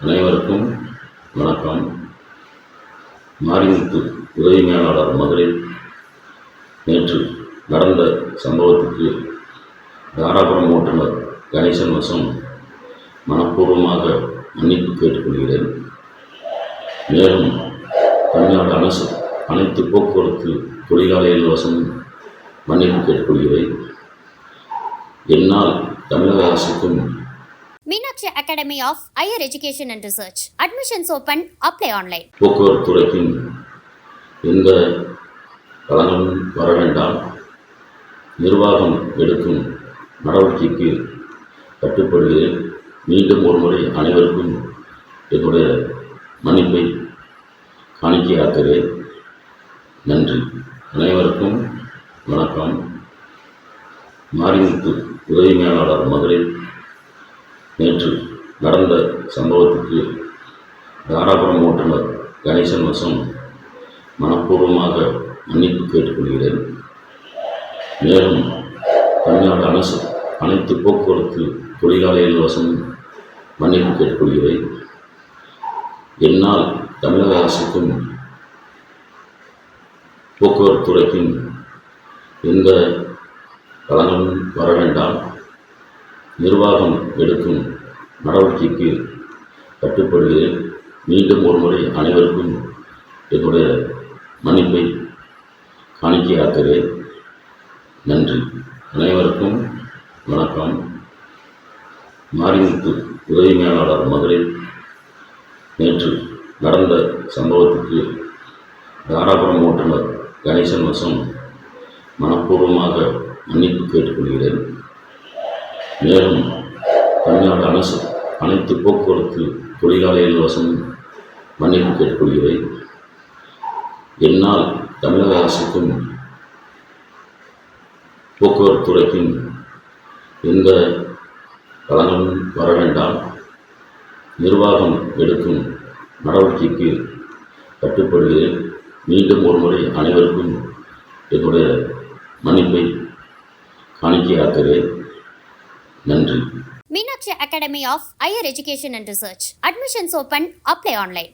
அனைவருக்கும் வணக்கம். மாரிமுத்து உதவி மேலாளர் மதுரை நேற்று நடந்த சம்பவத்துக்கு தாராபுரம் ஓட்டுநர் கணேசன் வசம் மனப்பூர்வமாக மன்னிப்பு கேட்டுக்கொள்கிறேன். மேலும் தமிழ்நாடு அரசு அனைத்து போக்குவரத்து தொழிலாளர்கள் வசம் மன்னிப்பு கேட்டுக்கொள்கிறேன். என்னால் தமிழக அரசுக்கும் Meenakshi academy of higher education and research. Admissions open apply online போக்குவரத்து துறைக்கும் எந்த களங்களும் வர வேண்டாம். நிர்வாகம் எடுக்கும் நடவடிக்கைக்கு கட்டுப்படுகிறேன். மீண்டும் ஒருமுறை அனைவருக்கும் என்னுடைய மன்னிப்பை காணிக்கையாக்குகிறேன். நன்றி. அனைவருக்கும் வணக்கம். மாரிமுத்து உதவி மேலாளர் மதுரை நேற்று நடந்த சம்பவத்துக்கு தாராபுரம் ஓட்டுநர் கணேசன் வசம் மனப்பூர்வமாக மன்னிப்பு கேட்டுக்கொள்கிறேன். மேலும் தமிழ்நாடு அரசு அனைத்து போக்குவரத்து தொழிலாளர்கள் வசம் மன்னிப்பு கேட்டுக்கொள்கிறேன். என்னால் தமிழக அரசுக்கும் போக்குவரத்து துறைக்கும் எந்த பலனும் வர வேண்டாம். நிர்வாகம் எடுக்கும் நடவடிக்கைக்கு கட்டுப்படுகிறேன். மீண்டும் ஒருமுறை அனைவருக்கும் என்னுடைய மன்னிப்பை காணிக்கையாக்குகிறேன். நன்றி. அனைவருக்கும் வணக்கம். மாரிமுத்து உதவி மேலாளர் மதுரை நேற்று நடந்த சம்பவத்துக்கு தாராபுரம் ஓட்டுநர் கணேசன் வசம் மனப்பூர்வமாக மன்னிப்பு கேட்டுக்கொள்கிறேன். மேலும் தமிழ்நாடு அரசு அனைத்து போக்குவரத்து தொழிலாளர்கள் வசம் மன்னிப்பு கேட்டுக்கொள்கிறேன். என்னால் தமிழக அரசுக்கும் போக்குவரத்து துறைக்கும் எந்த களங்களும் வர வேண்டாம். நிர்வாகம் எடுக்கும் நடவடிக்கைக்கு கட்டுப்படுகிறேன். மீண்டும் ஒருமுறை அனைவருக்கும் என்னுடைய மன்னிப்பை காணிக்கையாக்குகிறேன். நன்றி. Meenakshi academy of higher education and research. Admissions open apply online